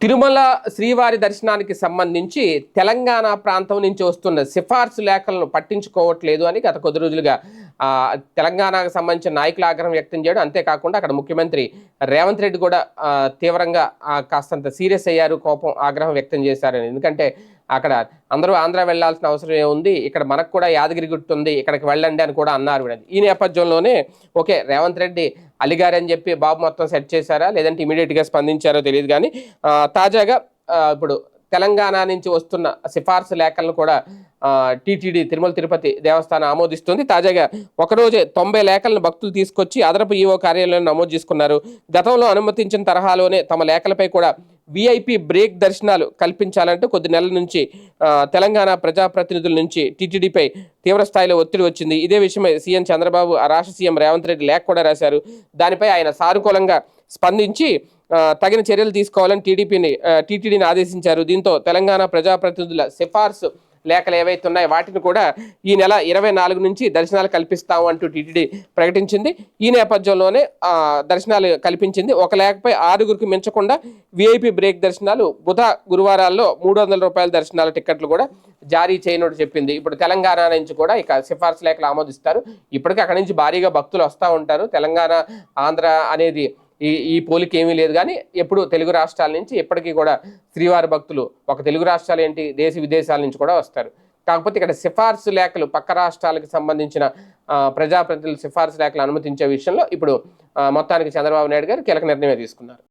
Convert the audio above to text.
తిరుమల శ్రీవారి దర్శనానికి సంబంధించి తెలంగాణ ప్రాంతం నుంచి వస్తున్న సిఫార్సు లేఖలను పట్టించుకోవట్లేదు అని గత కొద్ది రోజులుగా తెలంగాణకు సంబంధించిన నాయకులు ఆగ్రహం వ్యక్తం చేయడం. అంతేకాకుండా అక్కడ ముఖ్యమంత్రి రేవంత్ రెడ్డి కూడా తీవ్రంగా కాస్తంత సీరియస్ అయ్యారు కోపం ఆగ్రహం వ్యక్తం చేశారని. ఎందుకంటే అక్కడ అందరూ ఆంధ్ర వెళ్ళాల్సిన అవసరం ఏముంది ఇక్కడ మనకు కూడా యాదగిరి గుర్తుంది ఇక్కడికి వెళ్ళండి అని కూడా అన్నారు ఈ నేపథ్యంలోనే ఓకే రేవంత్ రెడ్డి అలిగారని చెప్పి బాబు మొత్తం సెట్ చేశారా? లేదంటే ఇమీడియట్గా స్పందించారో తెలియదు కానీ తాజాగా ఇప్పుడు తెలంగాణ నుంచి వస్తున్న సిఫార్సు లేఖలను కూడా టీటీడీ తిరుమల తిరుపతి దేవస్థానం ఆమోదిస్తుంది. తాజాగా ఒకరోజే తొంభై లేఖలను భక్తులు తీసుకొచ్చి అదనపు ఈఓ కార్యాలయంలో నమోదు చేసుకున్నారు. గతంలో అనుమతించిన తరహాలోనే తమ లేఖలపై కూడా విఐపి బ్రేక్ దర్శనాలు కల్పించాలంటూ కొద్ది నెలల నుంచి తెలంగాణ ప్రజాప్రతినిధుల నుంచి టీటీడీపై తీవ్ర స్థాయిలో ఒత్తిడి వచ్చింది. ఇదే విషయమై సీఎం చంద్రబాబు ఆ రాష్ట్ర సీఎం రేవంత్ రెడ్డి లేఖ కూడా రాశారు. దానిపై ఆయన సానుకూలంగా స్పందించి తగిన చర్యలు తీసుకోవాలని టీడీపీని టీటీడీని ఆదేశించారు. దీంతో తెలంగాణ ప్రజాప్రతినిధుల సిఫార్సు లేఖలు ఏవైతే ఉన్నాయో వాటిని కూడా ఈ నెల ఇరవై నాలుగు నుంచి దర్శనాలు కల్పిస్తాము అంటూ టీటీడీ ప్రకటించింది. ఈ నేపథ్యంలోనే దర్శనాలు కల్పించింది. ఒక లేఖపై ఆరుగురికి మించకుండా విఐపి బ్రేక్ దర్శనాలు బుధ గురువారాల్లో మూడు వందల రూపాయల దర్శనాల టికెట్లు కూడా జారీ చేయనట్టు చెప్పింది. ఇప్పుడు తెలంగాణ నుంచి కూడా ఇక సిఫార్సు లేఖలు ఆమోదిస్తారు. ఇప్పటికీ అక్కడి నుంచి భారీగా భక్తులు వస్తూ ఉంటారు. తెలంగాణ ఆంధ్ర అనేది ఈ ఈ పోలిక ఏమీ లేదు. కానీ ఎప్పుడు తెలుగు రాష్ట్రాల నుంచి ఎప్పటికీ కూడా శ్రీవారి భక్తులు ఒక తెలుగు రాష్ట్రాలు ఏంటి దేశ విదేశాల నుంచి కూడా వస్తారు. కాకపోతే ఇక్కడ సిఫార్సు లేఖలు పక్క రాష్ట్రాలకు సంబంధించిన ప్రజాప్రతినిధులు సిఫార్సు లేఖలు అనుమతించే విషయంలో ఇప్పుడు మొత్తానికి చంద్రబాబు నాయుడు గారు కీలక నిర్ణయం తీసుకున్నారు.